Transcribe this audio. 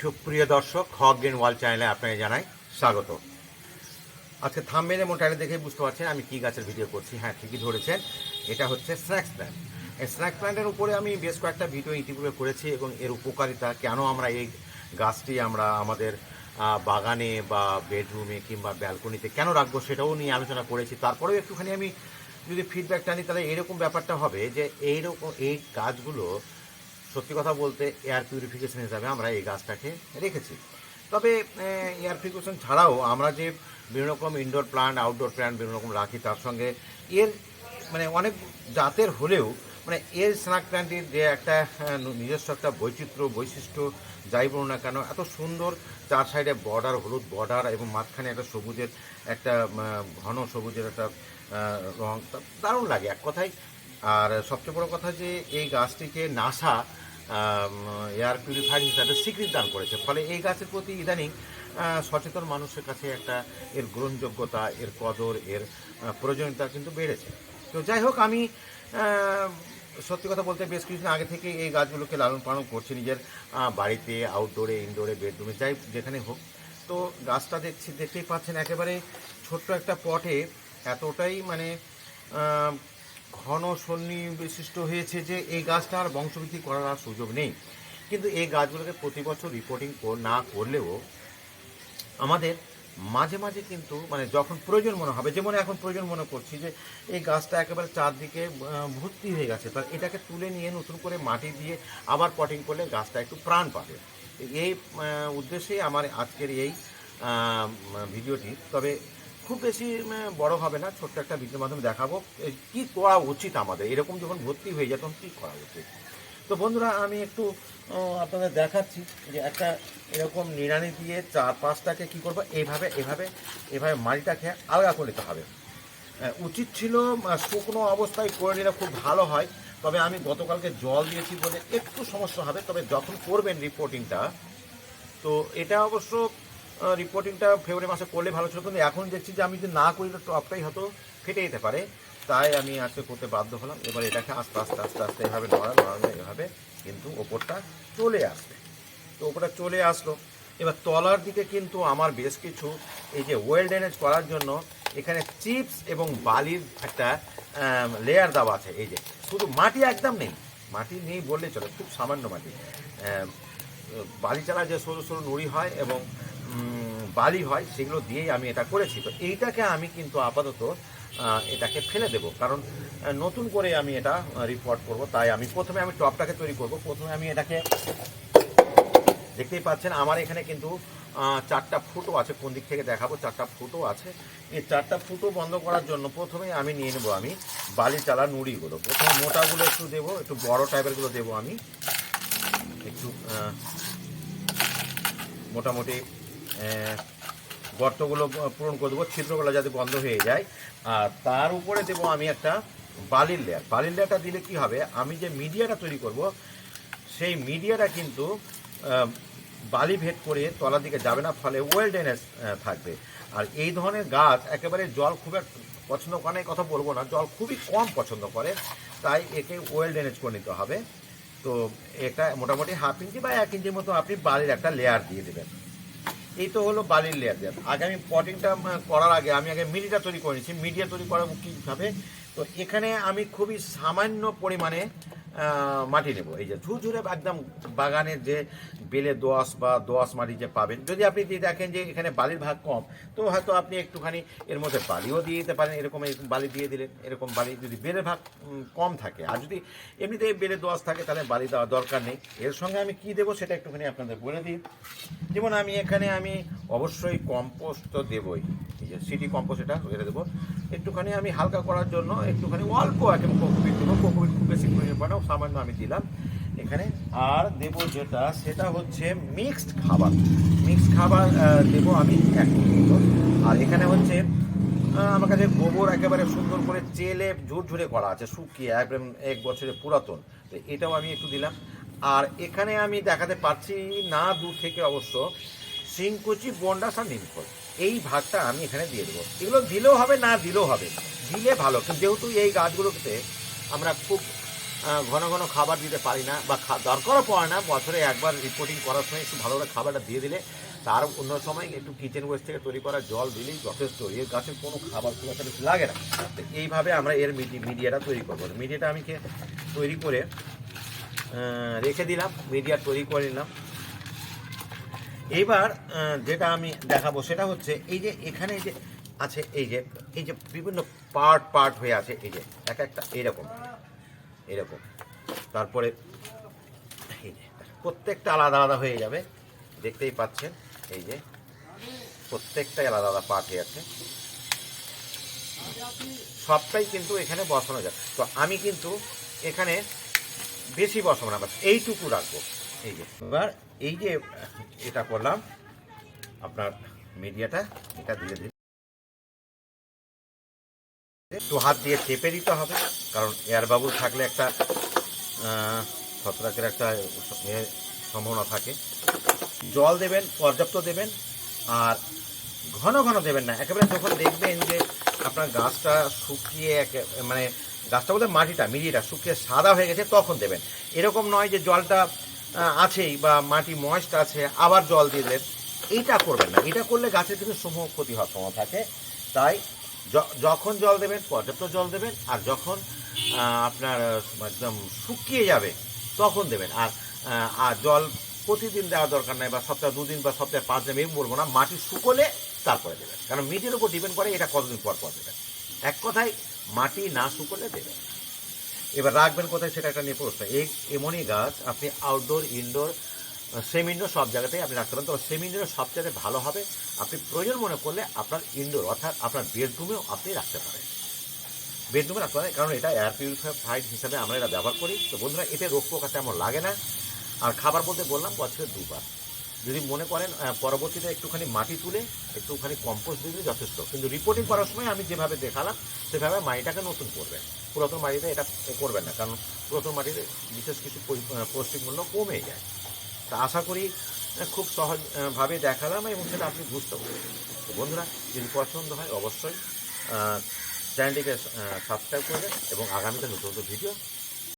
সুপ্রিয় দর্শক, হক গ্রিন ওয়াল চ্যানেলে আপনাকে জানাই স্বাগত। আজকে থামবেলে মোটাইলে দেখে বুঝতে পারছেন আমি কী গাছের ভিডিও করছি। হ্যাঁ ঠিকই ধরেছেন, এটা হচ্ছে স্ন্যাক্স প্ল্যান্ট এই স্ন্যাক্স প্ল্যান্টের উপরে আমি বেশ কয়েকটা ভিডিও ইতিপূর্বে করেছি এবং এর উপকারিতা, কেন আমরা এই গাছটি আমরা আমাদের বাগানে বা বেডরুমে কিংবা ব্যালকনিতে কেন রাখব সেটাও নিয়ে আলোচনা করেছি। তারপরেও একটুখানি আমি যদি ফিডব্যাকটা নিই, তাহলে এরকম ব্যাপারটা হবে যে এইরকম এই গাছগুলো সত্যি কথা বলতে এয়ার পিউরিফিকেশন হিসাবে আমরা এই গাছটাকে রেখেছি। তবে এয়ার পিউরিফিকেশন ছাড়াও আমরা যে বিভিন্ন রকম ইনডোর প্ল্যান্ট আউটডোর প্ল্যান্ট বিভিন্ন রকম রাখি, তার সঙ্গে এর মানে অনেক জাতের হলেও মানে এর স্ন্যাক প্ল্যান্টের যে একটা নিজস্ব একটা বৈচিত্র্য, বৈশিষ্ট্য, যাই বলুন না কেন, এত সুন্দর চার সাইডে বর্ডার হলুদ বর্ডার এবং মাঝখানে একটা সবুজের একটা ঘন সবুজের একটা রং দারুণ লাগে। এক কথায়, আর সবচেয়ে বড় কথা যে এই গাছটিকে নাসা এয়ার পিউরিফায়ার হিসাবে স্বীকৃতি দান করেছে। ফলে এই গাছের প্রতি ইদানিং সচেতন মানুষের কাছে একটা এর গ্রহণযোগ্যতা, এর কদর, এর প্রয়োজনীয়তা কিন্তু বেড়েছে। তো যাই হোক, আমি সত্যি কথা বলতে বেশ কিছুদিন আগে থেকে এই গাছগুলোকে লালন পালন করছি। নিজের বাড়িতে আউটডোরে ইনডোরে বেডরুমে যাই যেখানে হোক। তো গাছটা দেখছি, দেখতেই পাচ্ছেন একেবারে ছোট্ট একটা পটে এতটাই মানে ঘন সন্নি বিশিষ্ট হয়েছে যে এই গাছটা আর বংশবৃদ্ধি করার আর সুযোগ নেই। কিন্তু এই গাছগুলোকে প্রতি বছর রিপোর্টিং না করলেও আমাদের মাঝে মাঝে কিন্তু মানে যখন প্রয়োজন মনে হবে, যেমন এখন প্রয়োজন মনে করছি যে এই গাছটা একেবারে চারদিকে ভর্তি হয়ে গেছে তার এটাকে তুলে নিয়ে নতুন করে মাটি দিয়ে আবার পটিং করলে গাছটা একটু প্রাণ পাবে। এই উদ্দেশ্যেই আমার আজকের এই ভিডিওটি, তবে খুব বেশি বড় হবে না, ছোট্ট একটা ভিডিওর মাধ্যমে দেখাবো। কি করা উচিত আমাদের? এরকম যখন ভর্তি হয়ে যায়, তখন কী করা উচিত? তো বন্ধুরা, আমি একটু আপনাদের দেখাচ্ছি যে একটা এরকম নিড়ানি দিয়ে চার পাঁচটাকে কী করব? এইভাবে এভাবে এভাবে মাটিটাকে আলগা করে নিতে হবে। উচিত ছিল শুকনো অবস্থায় করে নিলে খুব ভালো হয়। তবে আমি গতকালকে জল দিয়েছি বলে একটু সমস্যা হবে। তবে যখন করবেন রিপোর্টিংটা তো এটা অবশ্য রিপোর্টিংটা ফেব্রুয়ারি মাসে করলে ভালো ছিল, কিন্তু এখন দেখছি যে আমি যদি না করি, তো টপটাই হয়তো ফেটে যেতে পারে। তাই আমি আজকে করতে বাধ্য হলাম। এবার এটাকে আস্তে আস্তে আস্তে আস্তে এভাবে নড়া নড়ানো এভাবে কিন্তু ওপরটা চলে আসবে। তো ওপরটা চলে আসলো। এবার তলার দিকে কিন্তু আমার বেশ কিছু এই যে ওয়েল ড্রেনেজ করার জন্য এখানে চিপস এবং বালির একটা লেয়ার দেওয়া আছে। এই যে শুধু মাটি একদম নেই, মাটি নেই বললে চলে, খুব সামান্য মাটি। বালি চালা যে সরু সরু নুড়ি হয় এবং বালি হয়, সেগুলো দিয়েই আমি এটা করেছি। তো এইটাকে আমি কিন্তু আপাতত এটাকে ফেলে দেব। কারণ নতুন করে আমি এটা রিপোর্ট করব। তাই আমি প্রথমে আমি টপটাকে তৈরি করব। প্রথমে আমি এটাকে, দেখতেই পাচ্ছেন, আমার এখানে কিন্তু চারটা ফুটো আছে। কোন দিক থেকে দেখাবো? চারটা ফুটো আছে। এই চারটা ফুটো বন্ধ করার জন্য প্রথমে আমি নিয়ে নেব আমি বালি চালা নুড়িগুলো। প্রথমে মোটাগুলো একটু দেবো, একটু বড় টাইপেরগুলো দেবো আমি। একটু মোটামুটি গর্তগুলো পূরণ করে দেবো, ছিদ্রগুলো যাতে বন্ধ হয়ে যায়। আর তার উপরে দেবো আমি একটা বালির লেয়ার বালির লেয়ারটা দিলে কি হবে? আমি যে মিডিয়াটা তৈরি করব, সেই মিডিয়াটা কিন্তু বালি ভেদ করে তলার দিকে যাবে না, ফলে ওয়েল ড্রেনেজ থাকবে। আর এই ধরনের গাছ একেবারে জল খুব পছন্দ করে কথা বলব না, জল খুবই কম পছন্দ করে, তাই একে ওয়েল ড্রেনেজ করে নিতে হবে। তো এটা মোটামুটি হাফ ইঞ্চি বা এক ইঞ্চির মতো আপনি বালির একটা লেয়ার দিয়ে দেবেন। এই তো হলো বালির লেয়ার দেওয়া আগে আমি পটিংটা করার আগে, আমি আগে মিডিয়া তৈরি করে মিডিয়া তৈরি করা কীভাবে তো এখানে আমি খুবই সামান্য পরিমাণে মাটি নেব। এই যে ঝুরঝুরে একদম বাগানের যে বেলে দোয়াশ বা দোয়াশ মাটি যে পাবেন, যদি আপনি দিয়ে দেখেন যে এখানে বালির ভাগ কম, তো হয়তো আপনি একটুখানি এর মধ্যে বালিও দিয়ে দিতে পারেন, এরকম এরকম বালি দিয়ে দিলেন এরকম বালি, যদি বেলের ভাগ কম থাকে। আর যদি এমনিতে বেলে দোয়াশ থাকে, তাহলে বালি দেওয়ার দরকার নেই। এর সঙ্গে আমি কি দেবো সেটা একটুখানি আপনাদের বলে দিই। যেমন আমি এখানে আমি অবশ্যই কম্পোস্ট তো দেবই। এই যে সিটি কম্পোস্ট এটা এটা দেবো। একটুখানি আমি হালকা করার জন্য একটুখানি অল্প একেবারে কোকোপিট দেবো। কোকোপিট খুব বেশি প্রয়োজন পড়ে না সামান্য আমি দিলাম এখানে। আর দেব যেটা, সেটা হচ্ছে মিক্সড খাবার। মিক্সড খাবার দেব আমি এক আর এখানে হচ্ছে আমার কাছে গোবর একেবারে সুন্দর করে চেলে ঝুরঝুরে করা আছে, শুকিয়ে একদম এক বছরের পুরাতন। তো এটাও আমি একটু দিলাম। আর এখানে আমি দেখাতে পারছি না দূর থেকে অবশ্য শিংকুচি, বন্ডাস আর নিমখোল। এই ভাগটা আমি এখানে দিয়ে দেবো। এগুলো দিলেও হবে, না দিলেও হবে। দিলে ভালো, কিন্তু যেহেতু এই গাছগুলোতে আমরা খুব ঘন ঘন খাবার দিতে পারি না বা দরকারও পড়ে না, বছরে একবার রিপোর্টিং করার সময় একটু ভালো করে খাবারটা দিয়ে দিলে তার অন্য সময় একটু কিচেন ওয়েস্ট থেকে তৈরি করা জল দিলেই যথেষ্ট। এর গাছের কোনো খাবার খুব একটা লাগে না। তো এইভাবে আমরা এর মিডি- মিডিয়াটা তৈরি করব। মিডিয়াটা আমি তৈরি করে রেখে দিলাম মিডিয়া তৈরি করে নিলাম। এইবার আহ, যেটা আমি দেখাবো সেটা হচ্ছে এই যে এখানে যে আছে এই যে এই যে বিভিন্ন পার্ট পার্ট হয়ে আছে এই যে এক একটা এইরকম এরকম। তারপরে এই যে প্রত্যেকটা আলাদা আলাদা হয়ে যাবে দেখতেই পাচ্ছেন এই যে প্রত্যেকটাই আলাদা আলাদা পার্ট হয়ে আছে। সবটাই কিন্তু এখানে বসানো যায় তো আমি কিন্তু এখানে বেশি বসাবো না এইটুকু রাখব। এই যে, এবার এই যে, এটা করলাম, আপনার মিডিয়াটা, এটা ধীরে ধীরে। একটু হাত দিয়ে চেপে দিতে হবে, কারণ এয়ার বাবুল থাকলে একটা ছত্রাকের একটা সম্ভাবনা থাকে। জল দেবেন, পর্যাপ্ত দেবেন, আর ঘন ঘন দেবেন না। একেবারে যখন দেখবেন যে আপনার গাছটা শুকিয়ে একে মানে গাছটা বলতে মাটিটা, মিডিয়েটা শুকিয়ে সাদা হয়ে গেছে, তখন দেবেন। এরকম নয় যে জলটা আছেই বা মাটি ময়েস্ট আছে, আবার জল দেবেন এইটা করবেন না। এটা করলে গাছের কিন্তু সমূহ ক্ষতি হওয়ার সম্ভব থাকে। তাই যখন জল দেবেন, পর্যাপ্ত জল দেবেন, আর যখন আপনার, একদম শুকিয়ে যাবে, তখন দেবেন। আর আর জল প্রতিদিন দেওয়া দরকার নাই, বা সপ্তাহে দুদিন বা সপ্তাহে পাঁচ দিন, আমি বলব না, মাটি শুকোলে তারপরে দেবেন। কারণ মিটির উপর ডিপেন্ড করে এটা কতদিন পর পর দেবেন। এক কথায়, মাটি না শুকোলে দেবেন এবার রাখবেন কোথায় সেটা একটা নিয়ে প্রশ্ন। এই এমনই গাছ, আপনি আউটডোর ইনডোর সেমি ইনডোর সব জায়গাতেই আপনি রাখতে পারেন। তবে ইনডোর সবচেয়ে ভালো হবে, আপনি প্রয়োজন মনে করলে আপনার ইনডোর অর্থাৎ আপনার বেডরুমেও আপনি রাখতে পারেন। বেডরুমে রাখতে পারেন, কারণ এটা এয়ার পিউরিফাইড হিসাবে আমরা এটা ব্যবহার করি। তো বন্ধুরা, এতে রোগ পোকা তেমন লাগে না। আর খাবার বলতে বললাম, বছরে দুবার। যদি মনে করেন পরবর্তীতে একটুখানি মাটি তুলে, একটুখানি কম্পোস্ট দিলে যথেষ্ট। কিন্তু রিপোর্টিং করার সময় আমি যেভাবে দেখালাম, সেভাবে মাটিটাকে নতুন করবেন। পুরাতন মাটিতে এটা করবেন না, কারণ পুরাতন মাটিতে বিশেষ কিছু পৌষ্টিক মূল্য কমে যায়। তা আশা করি খুব সহজভাবে দেখালাম এবং সেটা আপনি বুঝতে পারবেন। বন্ধুরা, যদি পছন্দ হয় অবশ্যই চ্যানেলটিকে সাবস্ক্রাইব করবেন এবং আগামীতে নতুন নতুন ভিডিও